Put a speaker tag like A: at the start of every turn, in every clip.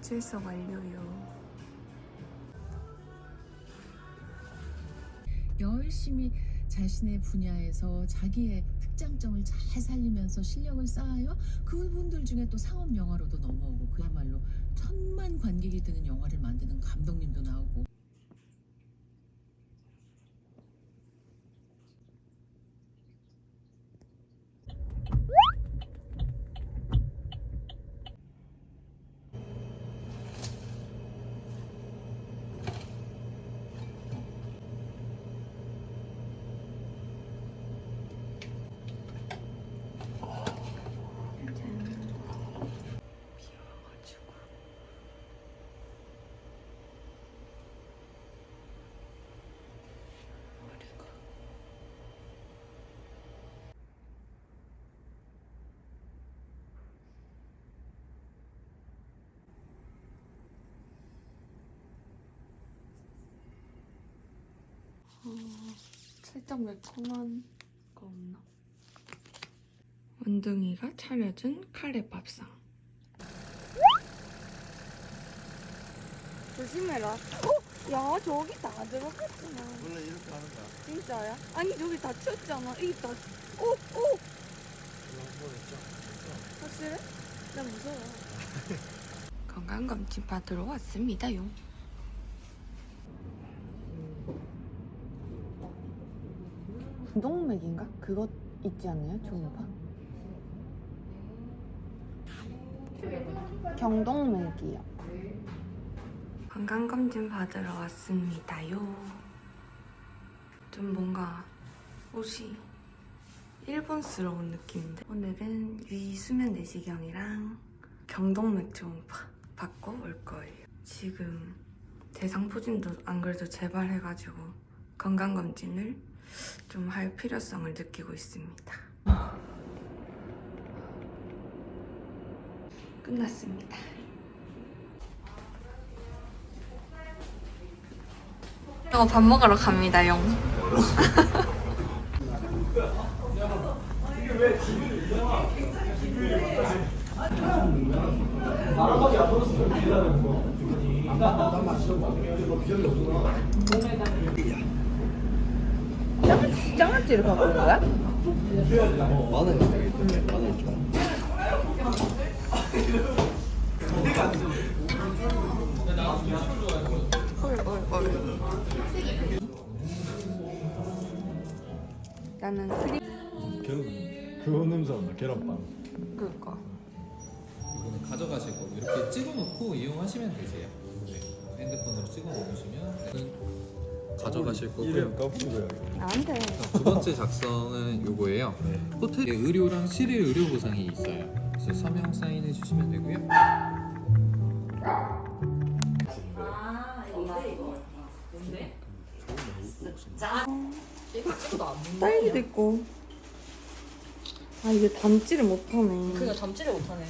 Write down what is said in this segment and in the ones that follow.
A: 오늘 출석 완료요.
B: 열심히 자신의 분야에서 자기의 특장점을 잘 살리면서 실력을 쌓아요. 그분들 중에 또 상업 영화로도 넘어오고 그야말로 천만 관객이 드는 영화를 만드는 감독님도 나오고.
A: 머리가. 어, 살짝 매콤한 거 없나? 원둥이가 차려준 카레 밥상. 조심해라. 어? 야, 저기 다 들어갔잖아.
C: 원래 이렇게 하는 거야.
A: 진짜야? 아니, 저기 다 치웠잖아. 이게 다. 오, 오!
C: 이거 한번 있죠?
A: 확실해? 나 무서워. 건강검진 받으러 왔습니다요. 동맥인가? 그거 있지 않나요? 초음파? 경동맥이요. 건강검진 받으러 왔습니다요. 좀 뭔가 옷이 일본스러운 느낌인데 오늘은 위수면 내시경이랑 경동맥 초음파 받고 올 거예요. 지금 대상포진도 안 그래도 재발해가지고 건강검진을 좀 할 필요성을 느끼고 있습니다. 끝났습니다. 어, 밥 먹으러 갑니다, 영. 짱아찌를 갖고 온 거야?
C: 마늘. 마늘 좀.
A: 나는 크림
C: 계란. 그거 냄새 난다. 계란빵.
A: 그거.
D: 이거는 가져가실 거고 이렇게 찍어놓고 이용하시면 되세요. 네. 핸드폰으로 찍어 놓으시면 네. 가져가실
C: 이름
D: 거고요.
C: 까부고요.
A: 나한테.
D: 두 번째 작성은 요거예요. 호텔에 의료랑 실외 의료 보상이 있어요. 그래서 서명 사인해 주시면 되고요.
A: 딸기도 있고. 아 이게 담지를 못하네.
E: 그거 점지를 못하네.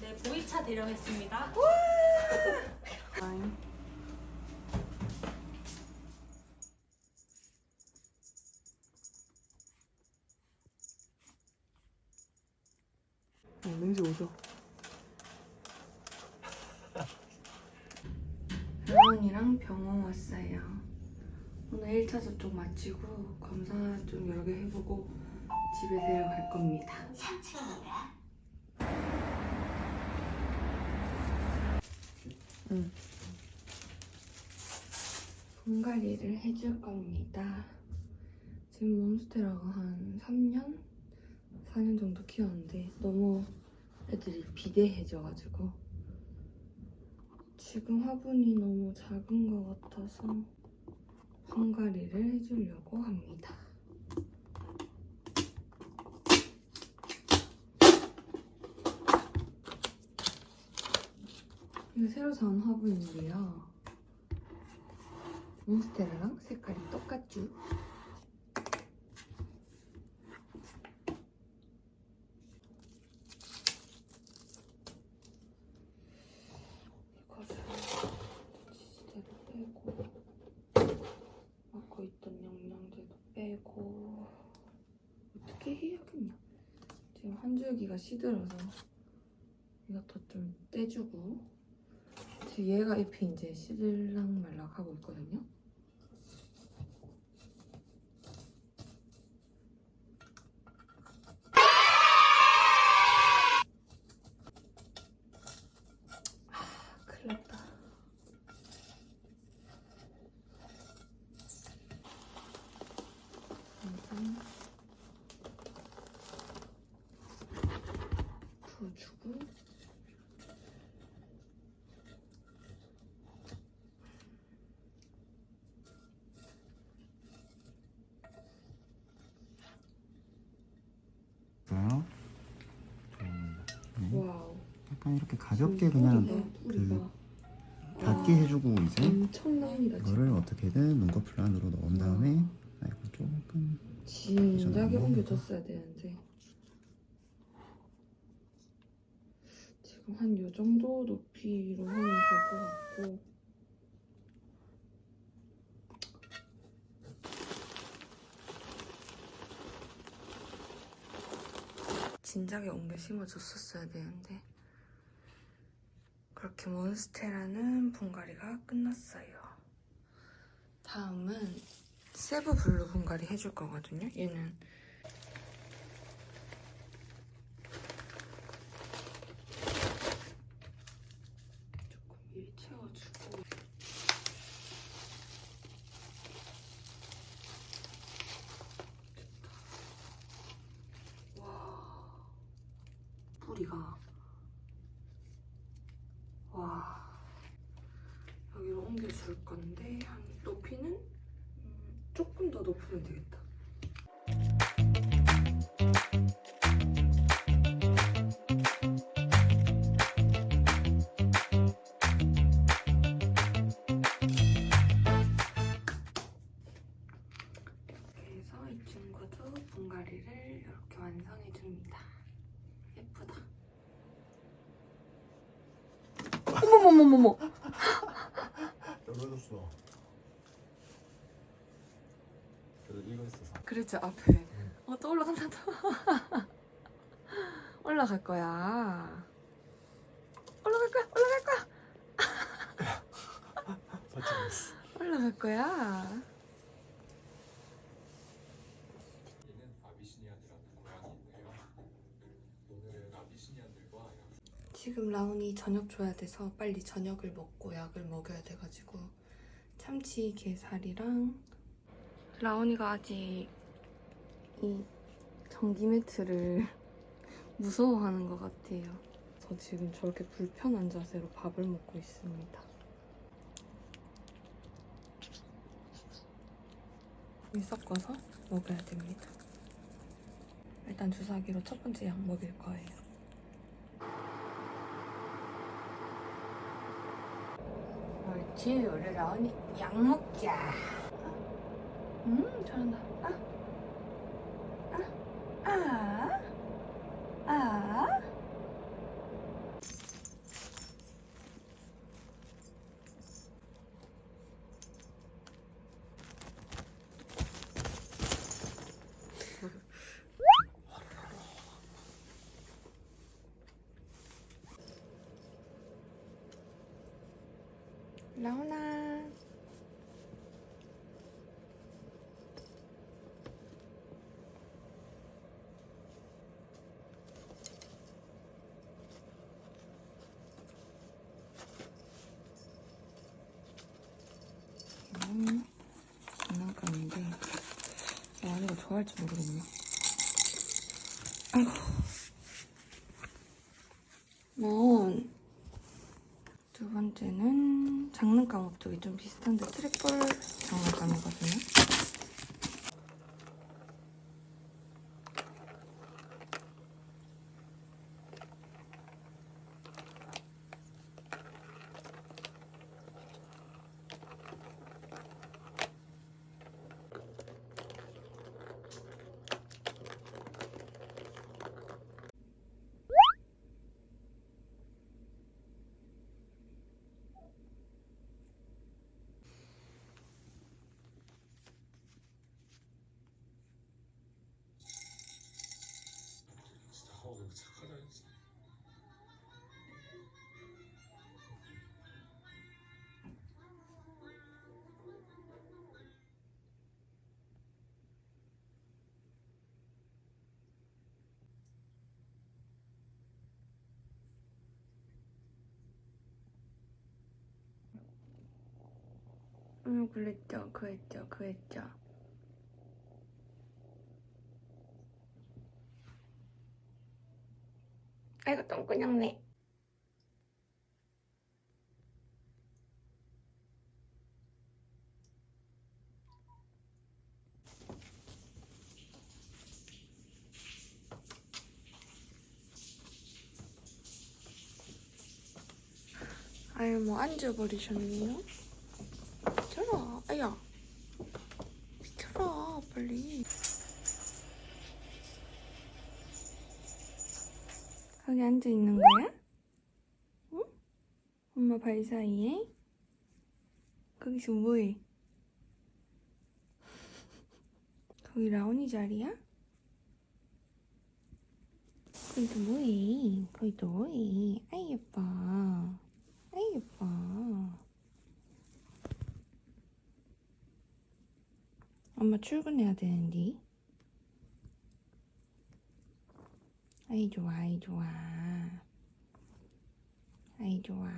E: 네, 보이차 대령했습니다.
A: 아이. 어, 오죠? 주렁이랑 병원 왔어요. 오늘 1차 접종 마치고 검사 좀 여러 개 해보고 집에 데려갈 겁니다. 응. 분갈이를 해줄 겁니다. 지금 몬스테라가 한 3년? 4년 정도 키웠는데 너무 애들이 비대해져가지고 지금 화분이 너무 작은 것 같아서 분갈이를 해주려고 합니다. 이거 새로 산 화분인데요. 몬스테라랑 색깔이 똑같죠? 이거를 지지대도 빼고 맡고 있던 영양제도 빼고 어떻게 해야겠냐 줄기가 시들어서 이것도 좀 떼주고 얘가 잎이 이제 시들락 말락 하고 있거든요 아, 큰일 났다 일단 부어주고
F: 있어요.
A: 와우
F: 약간 이렇게 가볍게 그냥
A: 뿌리가
F: 그 닿게 해주고 이제
A: 엄청납니다 지금
F: 이거를 어떻게든 문거풀 안으로 넣은 다음에 아이고 조금
A: 진작에 옮겨줬어야 되는데. 지금 한 요 정도 높이로 하면 될 것 같고. 진작에 옮겨 심어줬었어야 되는데 그렇게 몬스테라는 분갈이가 끝났어요 다음은 세부 블루 분갈이 해줄 거거든요. 얘는 조금 미리 채워주고 됐다. 와 뿌리가 와 여기로 옮겨줄 건데 한 높이는 음, 조금 더 높으면 되겠다. 이렇게 해서 이 친구도 분갈이를 이렇게 완성해 줍니다. 예쁘다. 어머머머머머!
C: 떨어졌어. 그래도 이거 있어서.
A: 그랬죠 앞에 어 또 올라간다 또 올라갈 거야 올라갈 거야 올라갈 거야
C: 설정했어.
A: 올라갈 거야
D: 얘는 아비시니안이라는 고양이인데요. 오늘은 아비시니안들과
A: 지금 라온이 저녁 줘야 돼서 빨리 저녁을 먹고 약을 먹여야 돼가지고 참치 게살이랑 라온이가 아직 이 전기 매트를 무서워하는 것 같아요. 저 지금 저렇게 불편한 자세로 밥을 먹고 있습니다. 물 섞어서 먹어야 됩니다. 일단 주사기로 첫 번째 약 먹일 거예요. 옳지, 우리 라온이 약 먹자. 음, 잘한다. 아, 아, 아, 아. 라오나 라온이가 좋아할지 모르겠네. 아이고. 넌두 번째는 장난감 업적이 좀 비슷한데 트리플 장난감이거든요. 응, 그랬죠, 그랬죠, 그랬죠. 아이고, 똥꾸녕네. 아유, 뭐 앉아버리셨네요? 아야. 비켜라, 빨리. 거기 앉아 있는 거야? 응? 엄마 발 사이에? 거기서 뭐해? 거기 라온이 자리야? 거기서 뭐해? 거기서 뭐해? 아이 예뻐. 아이 예뻐. 엄마 출근해야 되는데. 아이 좋아, 아이 좋아. 아이 좋아.